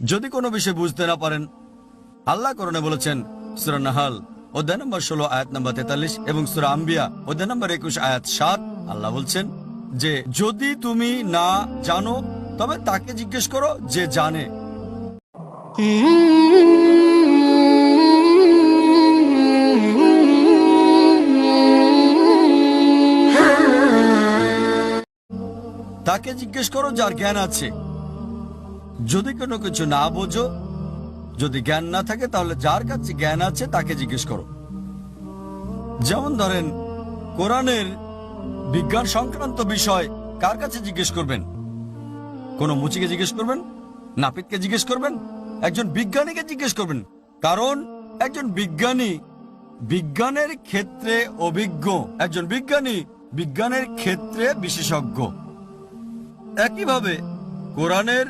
যদি কোনো বিষয় বুঝতে না পারেন, আল্লাহ করণে বলেছেন, সুরা নাহাল, অধ্যায় নম্বর ষোলো, আয়াত নম্বর তেতাল্লিশ এবং সুরা আম্বিয়া, অধ্যায় নম্বর একুশ, আয়াত সাত, আল্লাহ বলছেন যে, যদি তুমি না জানো, তবে তাকে জিজ্ঞেস করো যে জানে। তাকে জিজ্ঞেস করো যার জ্ঞান আছে। যদি কোনো কিছু না বোঝো, যদি জ্ঞান না থাকে, তাহলে যার কাছে জ্ঞান আছে, তাকে জিজ্ঞেস করো। যেমন ধরেন, কোরআনের বিজ্ঞান সংক্রান্ত বিষয় কার কাছে জিজ্ঞেস করবেন? কোন মুচিকে জিজ্ঞেস করবেন? নাপিতকে জিজ্ঞেস করবেন? একজন বিজ্ঞানীকে জিজ্ঞেস করবেন? কারণ একজন বিজ্ঞানী বিজ্ঞানের ক্ষেত্রে অভিজ্ঞ, একজন বিজ্ঞানী বিজ্ঞানের ক্ষেত্রে বিশেষজ্ঞ। একইভাবে কোরআনের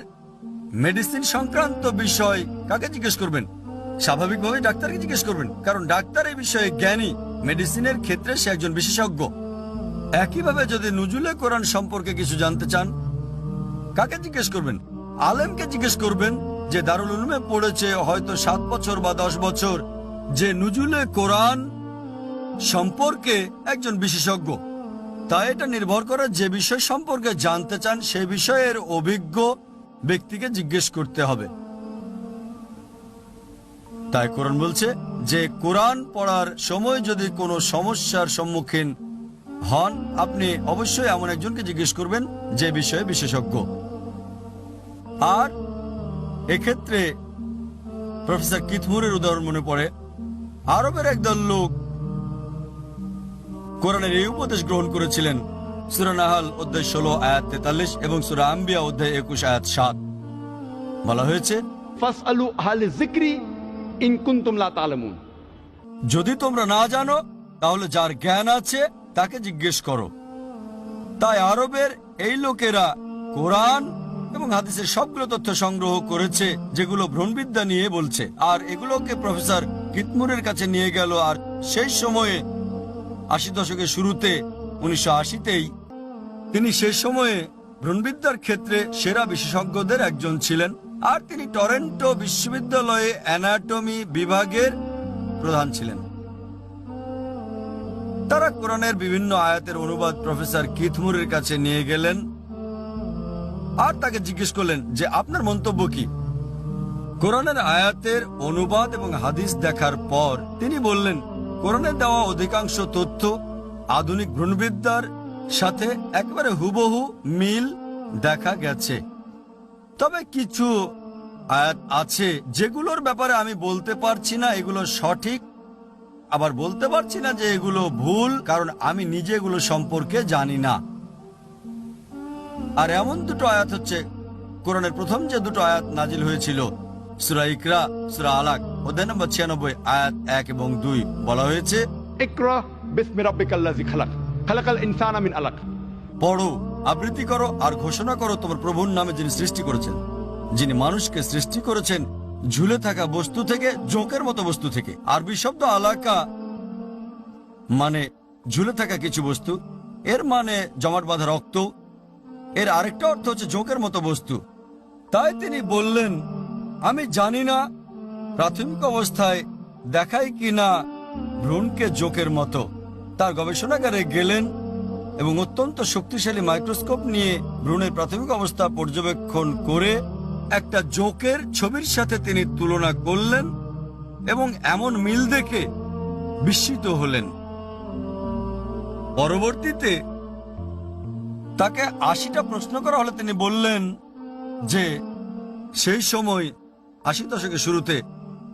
মেডিসিন সংক্রান্ত বিষয় কাকে জিজ্ঞেস করবেন? স্বাভাবিকভাবে ডাক্তারকে জিজ্ঞেস করবেন, কারণ ডাক্তার এই বিষয়ে জ্ঞানী। মেডিসিনের ক্ষেত্রে সে একজন বিশেষজ্ঞ। একইভাবে যদি নুজুলে কোরআন সম্পর্কে কিছু জানতে চান, কাকে জিজ্ঞেস করবেন? আলেমকে জিজ্ঞেস করবেন যে, দারুল উলুমে পড়েছে হয়তো সাত বছর বা দশ বছর, যে নুজুলে কোরআন সম্পর্কে একজন বিশেষজ্ঞ। তা এটা নির্ভর করে যে বিষয় সম্পর্কে জানতে চান, সে বিষয়ের অভিজ্ঞ ব্যক্তিকে জিজ্ঞেস করতে হবে। তাই কোরআন বলছে যে, কোরআন পড়ার সময় যদি কোনো সমস্যার সম্মুখীন হন, আপনি অবশ্যই এমন একজনকে জিজ্ঞেস করবেন যে বিষয়ে বিশেষজ্ঞ। আর এক্ষেত্রে প্রফেসর কিথমুরের উদাহরণ মনে পড়ে। আরবের একদল লোক কোরআনের এই উপদেশ গ্রহণ করেছিলেন। সুরা নাহাল অধ্যায় ষোলো আয়াত তেতাল্লিশ এবং সুরা আম্বিয়া অধ্যায় একুশ আয়াত সাত। বলা হয়েছে যদি তোমরা না জানো তাহলে যার জ্ঞান আছে তাকে জিজ্ঞেস করো। তাই আরবের এই লোকেরা কোরআন এবং হাদিসের সবগুলো তথ্য সংগ্রহ করেছে যেগুলো ভ্রণবিদ্যা নিয়ে বলছে। আর এগুলোকে প্রফেসর কিতমুরের কাছে নিয়ে গেল আর সেই সময়ে আশি দশকের শুরুতে উনিশশো আশিতেই তিনি সে সময়ে ভ্রণবিদ্যার ক্ষেত্রে সেরা বিশেষজ্ঞদের একজন ছিলেন, আর তিনি টরেন্টো বিশ্ববিদ্যালয়ে অ্যানাটমি বিভাগের প্রধান ছিলেন। তারা কোরআনের বিভিন্ন আয়াতের অনুবাদ প্রফেসর কিথমুরের কাছে নিয়ে গেলেন, আর তাকে জিজ্ঞেস করলেন যে, আপনার মন্তব্য কি? কোরআনের আয়াতের অনুবাদ এবং হাদিস দেখার পর তিনি বললেন, কোরআনে দেওয়া অধিকাংশ তথ্য আধুনিক ভ্রূণবিদ্যার সাথে একবারে হুবহু মিল দেখা গেছে। তবে কিছু আয়াত আছে যেগুলোর ব্যাপারে আমি বলতে পারছি না, এগুলো সঠিক। আবার বলতে পারছি না যে এগুলো ভুল, কারণ আমি নিজে এগুলো সম্পর্কে জানি না। আর এমন দুটো আয়াত হচ্ছে, কোরআনের প্রথম যে দুটো আয়াত নাজিল হয়েছিল, সুরা ইকরা, সুরা আলাক, অধ্যায় নম্বর ছিয়ানব্বই, আয়াত এক এবং দুই বলা হয়েছে, ইকরা বিসমি খালাক। খালাকাল ইনসানা মিন আলাক। পড়ো, আবৃত্তি করো আর ঘোষণা করো তোমার প্রভুর নামে যিনি সৃষ্টি করেছেন। যিনি মানুষকে সৃষ্টি করেছেন, ঝুলে থাকা বস্তু থেকে, জোঁকের মতো বস্তু থেকে। আরবি শব্দ আলাকা মানে ঝুলে থাকা কিছু বস্তু। এর মানে জমাট বাঁধা রক্ত। এর আরেকটা অর্থ হচ্ছে জোঁকের মতো বস্তু। তাই তিনি বললেন, আমি জানি না প্রাথমিক অবস্থায় দেখাই কিনা ভ্রূণকে জোকের মতো। তার গবেষণাগারে গেলেন এবং অত্যন্ত শক্তিশালী মাইক্রোস্কোপ নিয়ে ভ্রূণের প্রাথমিক অবস্থা পর্যবেক্ষণ করে একটা জোকের ছবির সাথে তিনি তুলনা করলেন এবং এমন মিল দেখে বিস্মিত হলেন। পরবর্তীতে তাকে আশিটা প্রশ্ন করা হলে তিনি বললেন যে, সেই সময়, আশি দশকের শুরুতে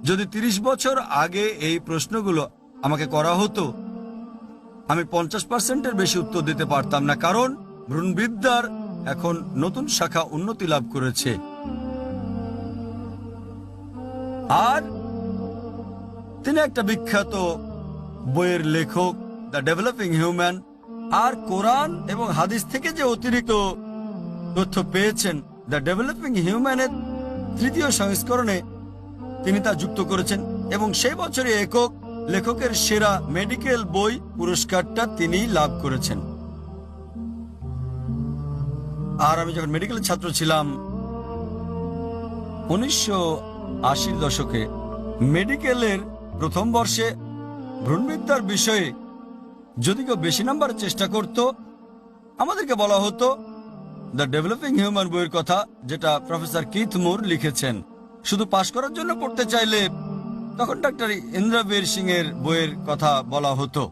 যদি ৩০ বছর আগে এই প্রশ্নগুলো আমাকে করা হতো আমি পঞ্চাশ পার্সেন্টের বেশি উত্তর দিতে পারতাম না, কারণ ভ্রূণবিদ্যার এখন নতুন শাখা উন্নতি লাভ করেছে। আর তিনি একটা বিখ্যাত বইয়ের লেখক দ্য ডেভেলপিং হিউম্যান আর কোরআন এবং হাদিস থেকে যে অতিরিক্ত তথ্য পেয়েছেন দ্য ডেভেলপিং হিউম্যানের তৃতীয় সংস্করণে তিনি তা যুক্ত করেছেন এবং সেই বছরে একক লেখকের সেরা মেডিকেল বই পুরস্কারটা তিনি লাভ করেছেন। আর আমি যখন মেডিকেলের ছাত্র ছিলাম, উনিশশো আশির দশকে মেডিকেলের প্রথম বর্ষে ভ্রূণবিদ্যার বিষয়ে যদি কেউ বেশি নাম্বার চেষ্টা করত, আমাদেরকে বলা হতো দ্য ডেভেলপিং হিউম্যান বইয়ের কথা, যেটা প্রফেসর কিথ মুর লিখেছেন। শুধু পাশ করার জন্য পড়তে চাইলে তখন ডাক্তার ইন্দ্রবীর সিং এর বইয়ের কথা বলা হতো।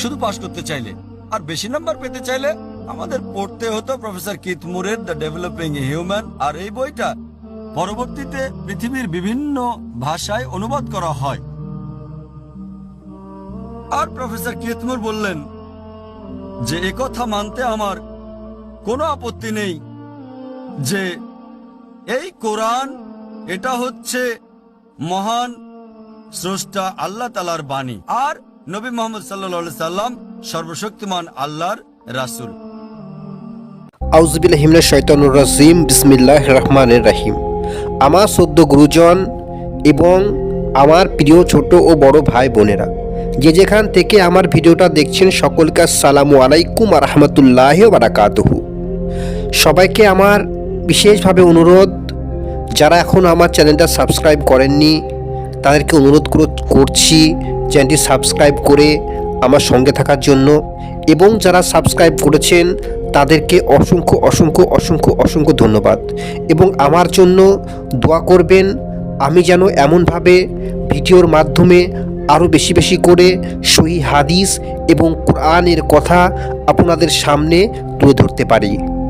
শুধু পাশ করতে চাইলে, আর বেশি নাম্বার পেতে চাইলে আমাদের পড়তে হতো প্রফেসর কিথ মুরের দ্য ডেভেলপিং হিউম্যান, আর এই বইটা পরবর্তীতে পৃথিবীর বিভিন্ন ভাষায় অনুবাদ করা হয়। আর প্রফেসর কিতমুর বললেন যে কথা মানতে আমার কোনো আপত্তি নেই যে, এই কোরআন এটা হচ্ছে মহান, স্রষ্টা আল্লাহ তালার বাণী। আর নবী মোহাম্মদ সাল্লা সাল্লাম সর্বশক্তিমান আল্লাহর রাসুল। আউজবিল হিমনে শৈতানুর রাজিম বিসমিল্লাহ রহমানের রাহিম। আমার সদ্য গুরুজন এবং আমার প্রিয় ছোট ও বড় ভাই বোনেরা, যে যেখান থেকে আমার ভিডিওটা দেখছেন, সকলকে আসসালামু আলাইকুম রহমতুল্লাহ বারাকাতুহু। সবাইকে আমার বিশেষভাবে অনুরোধ যারা এখন আমার চ্যানেলটা সাবস্ক্রাইব করেননি, তাদেরকে অনুরোধ কর- করছি চ্যানেলটি সাবস্ক্রাইব করে আমার সঙ্গে থাকার জন্য। এবং যারা সাবস্ক্রাইব করেছেন, তাদেরকে অসংখ্য অসংখ্য অসংখ্য অসংখ্য ধন্যবাদ। এবং আমার জন্য দোয়া করবেন, আমি যেন এমনভাবে ভিডিওর মাধ্যমে আরও বেশি বেশি করে সহি হাদিস এবং কোরআনের কথা আপনাদের সামনে তুলে ধরতে পারি।